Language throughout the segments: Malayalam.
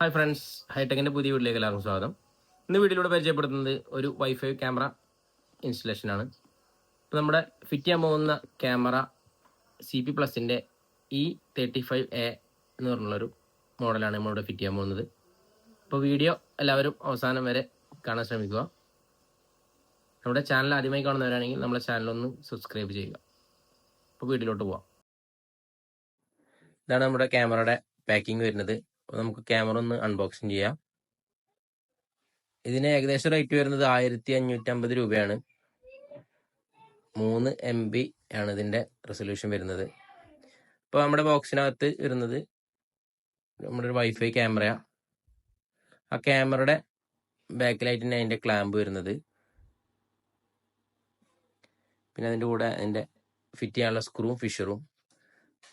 ഹായ് ഫ്രണ്ട്സ് ഹൈടെക്കിന്റെ പുതിയ വീട്ടിലേക്ക് എല്ലാവർക്കും സ്വാഗതം. ഇന്ന് വീട്ടിലൂടെ പരിചയപ്പെടുത്തുന്നത് ഒരു വൈഫൈ ക്യാമറ ഇൻസ്റ്റലേഷനാണ്. ഇപ്പോൾ നമ്മുടെ ഫിറ്റ് ചെയ്യാൻ പോകുന്ന ക്യാമറ സി പി പ്ലസിന്റെ ഇ തേർട്ടി ഫൈവ് എ എന്ന് പറഞ്ഞുള്ളൊരു മോഡലാണ് നമ്മളിവിടെ ഫിറ്റ് ചെയ്യാൻ പോകുന്നത്. അപ്പോൾ വീഡിയോ എല്ലാവരും അവസാനം വരെ കാണാൻ ശ്രമിക്കുക. നമ്മുടെ ചാനൽ ആദ്യമായി കാണുന്നവരാണെങ്കിൽ നമ്മുടെ ചാനലൊന്ന് സബ്സ്ക്രൈബ് ചെയ്യുക. അപ്പോൾ വീട്ടിലോട്ട് പോവാം. ഇതാണ് നമ്മുടെ ക്യാമറയുടെ പാക്കിംഗ് വരുന്നത്. അപ്പോൾ നമുക്ക് ക്യാമറ ഒന്ന് അൺബോക്സിങ് ചെയ്യാം. ഇതിന് ഏകദേശം റേറ്റ് വരുന്നത് ആയിരത്തി അഞ്ഞൂറ്റമ്പത് രൂപയാണ്. മൂന്ന് എം ബി ആണ് ഇതിന്റെ റെസൊല്യൂഷൻ വരുന്നത്. ഇപ്പോൾ നമ്മുടെ ബോക്സിനകത്ത് വരുന്നത് നമ്മുടെ ഒരു വൈഫൈ ക്യാമറയാണ് ആ ക്യാമറയുടെ ബാക്ക് ബാക്കിലായിട്ട് അതിന്റെ ക്ലാമ്പ് വരുന്നത്. പിന്നെ അതിന്റെ കൂടെ അതിന്റെ ഫിറ്റ് ചെയ്യാനുള്ള സ്ക്രൂ ഫിഷറും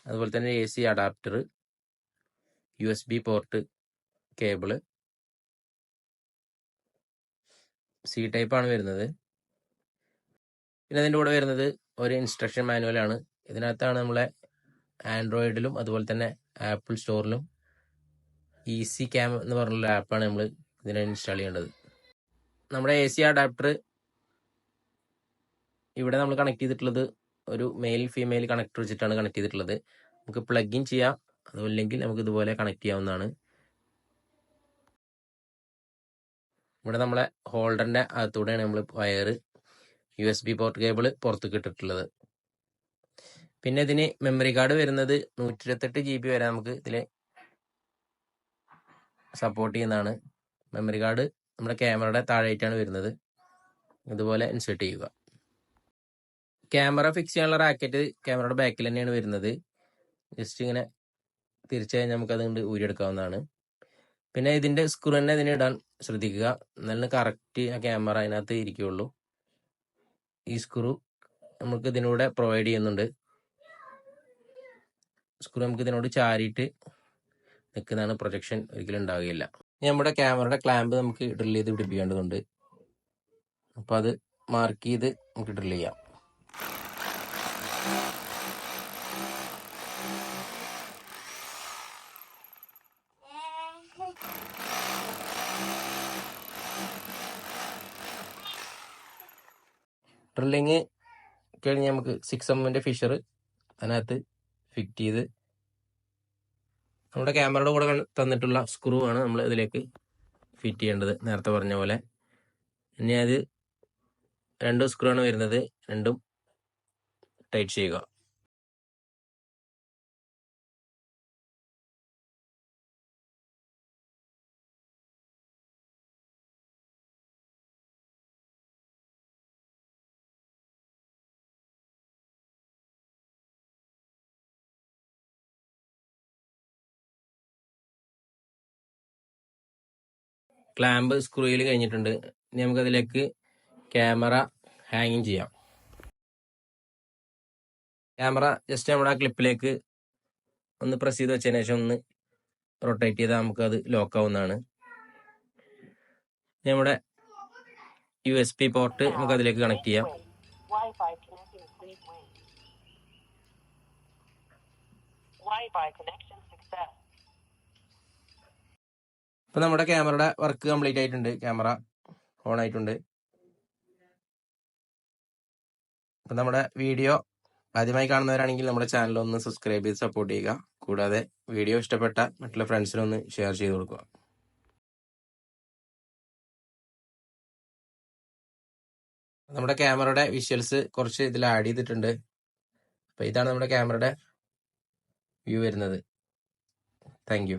അതുപോലെ തന്നെ A C adapter U S B port cable. C type ആണ് വരുന്നത്. പിന്നെ അതിന്റെ കൂടെ വരുന്നത് ഒരു ഇൻസ്ട്രക്ഷൻ മാനുവൽ ആണ്. ഇതിനകത്താണ് നമ്മളെ ആൻഡ്രോയിഡിലും അതുപോലെ തന്നെ ആപ്പിൾ സ്റ്റോറിലും ഈസി ക്യാം എന്ന് പറഞ്ഞുള്ള ആപ്പാണ് നമ്മൾ ഇതിനെ ഇൻസ്റ്റാൾ ചെയ്യേണ്ടത്. നമ്മുടെ എ സി അഡാപ്റ്റർ ഇവിടെ നമ്മൾ കണക്ട് ചെയ്തിട്ടുള്ളത് ഒരു മെയിൽ ഫീമെയിൽ കണക്ടർ വെച്ചിട്ടാണ് കണക്ട് ചെയ്തിട്ടുള്ളത്. നമുക്ക് പ്ലഗ് ഇൻ ചെയ്യാം. അതുമില്ലെങ്കിൽ നമുക്ക് ഇതുപോലെ കണക്ട് ചെയ്യാവുന്നതാണ്. ഇവിടെ നമ്മളെ ഹോൾഡറിന്റെ അകത്തൂടെയാണ് നമ്മൾ wire U S B port cable പുറത്തേക്ക് ഇട്ടിട്ടുള്ളത്. പിന്നെ ഇതിന് മെമ്മറി കാർഡ് വരുന്നത് നൂറ്റി ഇരുപത്തെട്ട് ജി ബി വരെ നമുക്ക് ഇതിൽ സപ്പോർട്ട് ചെയ്യുന്നതാണ്. മെമ്മറി കാർഡ് നമ്മുടെ ക്യാമറയുടെ താഴെയായിട്ടാണ് വരുന്നത്. ഇതുപോലെ ഇൻസേർട്ട് ചെയ്യുക. ക്യാമറ ഫിക്സ് ചെയ്യാനുള്ള റാക്കറ്റ് ക്യാമറയുടെ ബാക്കിൽ തന്നെയാണ് വരുന്നത്. ജസ്റ്റ് ഇങ്ങനെ കഴിഞ്ഞാൽ നമുക്ക് അതുകൊണ്ട് ഊരിയെടുക്കാവുന്നതാണ്. പിന്നെ ഇതിന്റെ സ്ക്രൂ തന്നെ ഇതിന് ഇടാൻ ശ്രദ്ധിക്കുക. നല്ല കറക്റ്റ് ആ ക്യാമറ അതിനകത്ത് ഇരിക്കുകയുള്ളൂ. ഈ സ്ക്രൂ നമുക്ക് ഇതിനൂടെ പ്രൊവൈഡ് ചെയ്യുന്നുണ്ട്. സ്ക്രൂ നമുക്ക് ഇതിനോട് ചാരിയിട്ട് നിൽക്കുന്നതാണ് പ്രൊജക്ഷൻ ഒരിക്കലും ഉണ്ടാവുകയില്ല. ഇനി നമ്മുടെ ക്യാമറയുടെ ക്ലാമ്പ് നമുക്ക് ഡ്രിൽ ചെയ്ത് പിടിപ്പിക്കേണ്ടതുണ്ട്. അപ്പോൾ അത് മാർക്ക് ചെയ്ത് നമുക്ക് ഡ്രിൽ ചെയ്യാം. ഡ്രില്ലിങ് കഴിഞ്ഞ് നമുക്ക് സിക്സ് എമ്മിന്റെ ഫിഷർ അതിനകത്ത് ഫിറ്റ് ചെയ്ത് നമ്മുടെ ക്യാമറയുടെ കൂടെ തന്നിട്ടുള്ള സ്ക്രൂ ആണ് നമ്മൾ ഇതിലേക്ക് ഫിറ്റ് ചെയ്യേണ്ടത്. നേരത്തെ പറഞ്ഞ പോലെ. ഇനി അത് രണ്ട് സ്ക്രൂ ആണ് വരുന്നത്. രണ്ടും ടൈറ്റ് ചെയ്യുക. ക്ലാമ്പ് സ്ക്രൂയിൽ കഴിഞ്ഞിട്ടുണ്ട് ഇനി നമുക്കതിലേക്ക് ക്യാമറ ഹാങ്ങിങ് ചെയ്യാം ക്യാമറ ജസ്റ്റ് നമ്മുടെ ആ ക്ലിപ്പിലേക്ക് ഒന്ന് പ്രസ് ചെയ്ത് വെച്ചതിന് ശേഷം ഒന്ന് റൊട്ടേറ്റ് ചെയ്താൽ നമുക്കത് അത് ലോക്ക് ആവുന്നതാണ് ഇനി നമ്മുടെ യു എസ് പി പോർട്ട് നമുക്ക് അതിലേക്ക് കണക്ട് ചെയ്യാം. Wi-Fi connection success. ഇപ്പൊ നമ്മുടെ ക്യാമറയുടെ വർക്ക് കംപ്ലീറ്റ് ആയിട്ടുണ്ട്. ക്യാമറ ഓൺ ആയിട്ടുണ്ട്. ഇപ്പൊ നമ്മുടെ വീഡിയോ ആദ്യമായി കാണുന്നവരാണെങ്കിൽ നമ്മുടെ ചാനൽ ഒന്ന് സബ്സ്ക്രൈബ് ചെയ്ത് സപ്പോർട്ട് ചെയ്യുക. കൂടാതെ വീഡിയോ ഇഷ്ടപ്പെട്ട മറ്റുള്ള ഫ്രണ്ട്സിനൊന്ന് ഷെയർ ചെയ്ത് കൊടുക്കുക. നമ്മുടെ ക്യാമറയുടെ വിഷ്വൽസ് കുറച്ച് ഇതിൽ ആഡ് ചെയ്തിട്ടുണ്ട്. അപ്പൊ ഇതാണ് നമ്മുടെ ക്യാമറയുടെ വ്യൂ വരുന്നത്. താങ്ക്